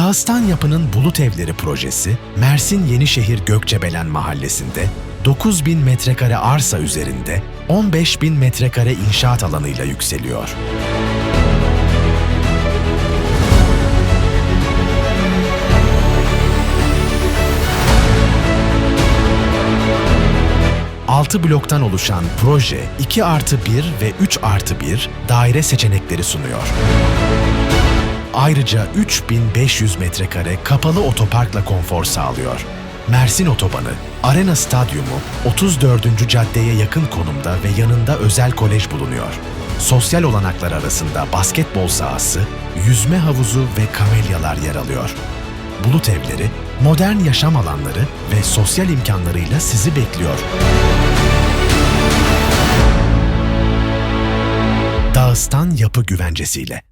Dağıstan Yapı'nın Bulut Evleri projesi, Mersin Yenişehir Gökçebelen mahallesinde 9000 metrekare arsa üzerinde 15000 metrekare inşaat alanıyla yükseliyor. Altı bloktan oluşan proje 2 artı 1 ve 3 artı 1 daire seçenekleri sunuyor. Ayrıca 3500 metrekare kapalı otoparkla konfor sağlıyor. Mersin Otobanı, Arena Stadyumu 34. caddeye yakın konumda ve yanında özel kolej bulunuyor. Sosyal olanaklar arasında basketbol sahası, yüzme havuzu ve kamelyalar yer alıyor. Bulut evleri, modern yaşam alanları ve sosyal imkanlarıyla sizi bekliyor. Dağıstan Yapı Güvencesi'yle.